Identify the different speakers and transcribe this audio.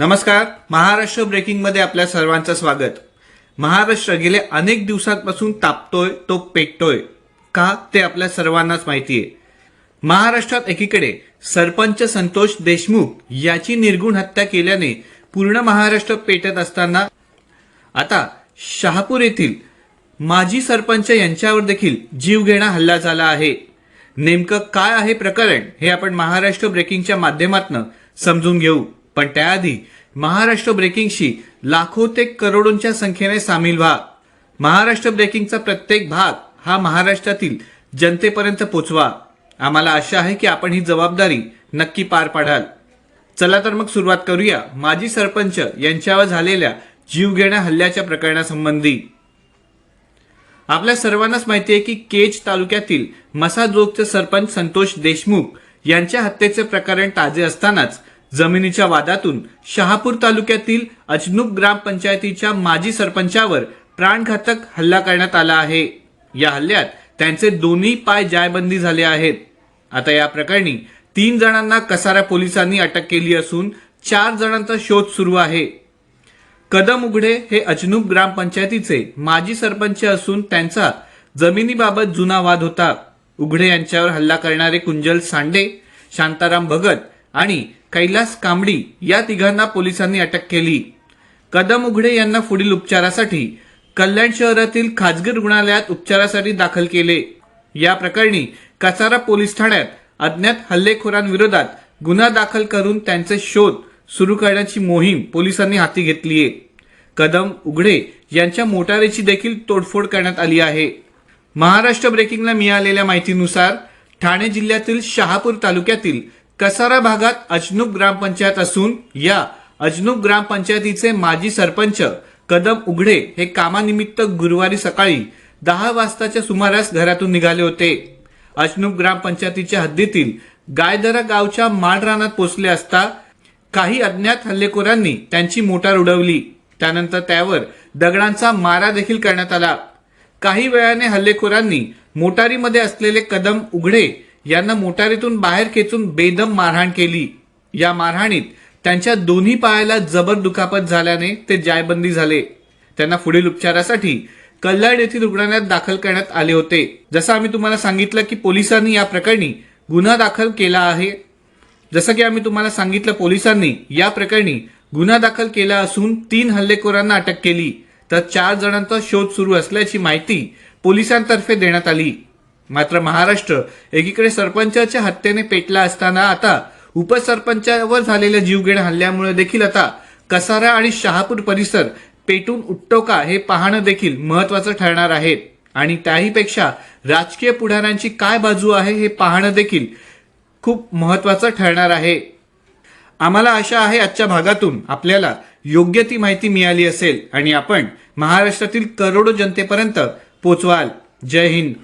Speaker 1: नमस्कार. महाराष्ट्र ब्रेकिंगमध्ये आपल्या सर्वांचं स्वागत. महाराष्ट्र गेले अनेक दिवसांपासून तापतोय तो पेटतोय. का ते आपल्या सर्वांनाच माहिती आहे महाराष्ट्रात एकीकडे सरपंच संतोष देशमुख याची निर्गुण हत्या केल्याने पूर्ण महाराष्ट्र पेटत असताना आता शहापूर येथील माजी सरपंच यांच्यावर देखील जीवघेणा हल्ला झाला आहे. नेमकं काय आहे प्रकरण हे आपण महाराष्ट्र ब्रेकिंगच्या माध्यमातून समजून घेऊ. पण त्याआधी महाराष्ट्र ब्रेकिंगशी लाखो ते करोडोंच्या संख्येने सामील व्हा. महाराष्ट्र ब्रेकिंगचा प्रत्येक भाग हा महाराष्ट्रातील जनतेपर्यंत पोचवा. आम्हाला आशा आहे की आपण ही जबाबदारी नक्की पार पाडाल. चला तर मग सुरुवात करूया माजी सरपंच यांच्यावर झालेल्या जीवघेण्या हल्ल्याच्या प्रकरणासंबंधी. आपल्या सर्वांनाच माहिती आहे की केज तालुक्यातील मसाजोगचे सरपंच संतोष देशमुख यांच्या हत्येचे प्रकरण ताजे असतानाच जमिनीच्या वादातून शहापूर तालुक्यातील अजनूप ग्रामपंचायतीच्या माजी सरपंचावर प्राणघातक हल्ला करण्यात आला आहे. या हल्ल्यात त्यांचे दोन्ही पाय जायबंदी झाले आहेत. आता या प्रकरणी तीन जणांना कसारा पोलिसांनी अटक केली असून चार जणांचा शोध सुरू आहे. कदम उघडे हे अजनूप ग्रामपंचायतीचे माजी सरपंच असून त्यांचा जमिनीबाबत जुना वाद होता. उघडे यांच्यावर हल्ला करणारे कुंजल सांडे शांताराम भगत आणि कैलास कांबडी या तिघांना पोलिसांनी अटक केली. कदम उघडे यांना पुढील उपचारासाठी कल्याण शहरातील खाजगी रुग्णालयात उपचारासाठी दाखल केले. या प्रकरणी कसारा पोलीस ठाण्यात अज्ञात हल्लेखोरांविरोधात गुन्हा दाखल करून त्यांचे शोध सुरू करण्याची मोहीम पोलिसांनी हाती घेतली आहे कदम उघडे यांच्या मोटारीची देखील तोडफोड करण्यात आली आहे. महाराष्ट्र ब्रेकिंगला मिळालेल्या माहितीनुसार ठाणे जिल्ह्यातील शहापूर तालुक्यातील कसारा भागात अजनुक ग्रामपंचायत असून या अजनुक ग्रामपंचायतीचे माजी सरपंच कदम उघडे हे कामानिमित्त गुरुवारी सकाळी दहा वाजताच्या सुमारास घरातून निघाले होते. अजनुक ग्रामपंचायतीच्या हद्दीतील गायदरा गावच्या माळरानात पोचले असता काही अज्ञात हल्लेखोरांनी त्यांची मोटार उडवली. त्यानंतर त्यावर दगडांचा मारा देखील करण्यात आला. काही वेळाने हल्लेखोरांनी मोटारीमध्ये असलेले कदम उघडे यांना मोटारीतून बाहेर खेचून बेदम मारहाण केली. या मारहाणीत त्यांच्या दोन्ही पायाला जबर दुखापत झाल्याने ते जायबंदी झाले. त्यांना पुढील उपचारासाठी कल्याण येथील रुग्णालयात दाखल करण्यात आले होते. जसं आम्ही तुम्हाला सांगितलं की पोलिसांनी या प्रकरणी गुन्हा दाखल केला आहे. जसं की आम्ही तुम्हाला सांगितलं पोलिसांनी या प्रकरणी गुन्हा दाखल केला असून तीन हल्लेखोरांना अटक केली. तर चार जणांचा शोध सुरू असल्याची माहिती पोलिसांतर्फे देण्यात आली. मात्र महाराष्ट्र एकीकडे सरपंचाच्या हत्येने पेटला असताना आता उपसरपंचावर झालेल्या जीवघेण्या हल्ल्यामुळे देखील आता कसारा आणि शहापूर परिसर पेटून उठतो का हे पाहणं देखील महत्वाचं ठरणार आहे. आणि त्याहीपेक्षा राजकीय पुढाऱ्यांची काय बाजू आहे हे पाहणं देखील खूप महत्वाचं ठरणार आहे. आम्हाला आशा आहे आजच्या भागातून आपल्याला योग्य ती माहिती मिळाली असेल आणि आपण महाराष्ट्रातील करोडो जनतेपर्यंत पोचवाल. जय हिंद.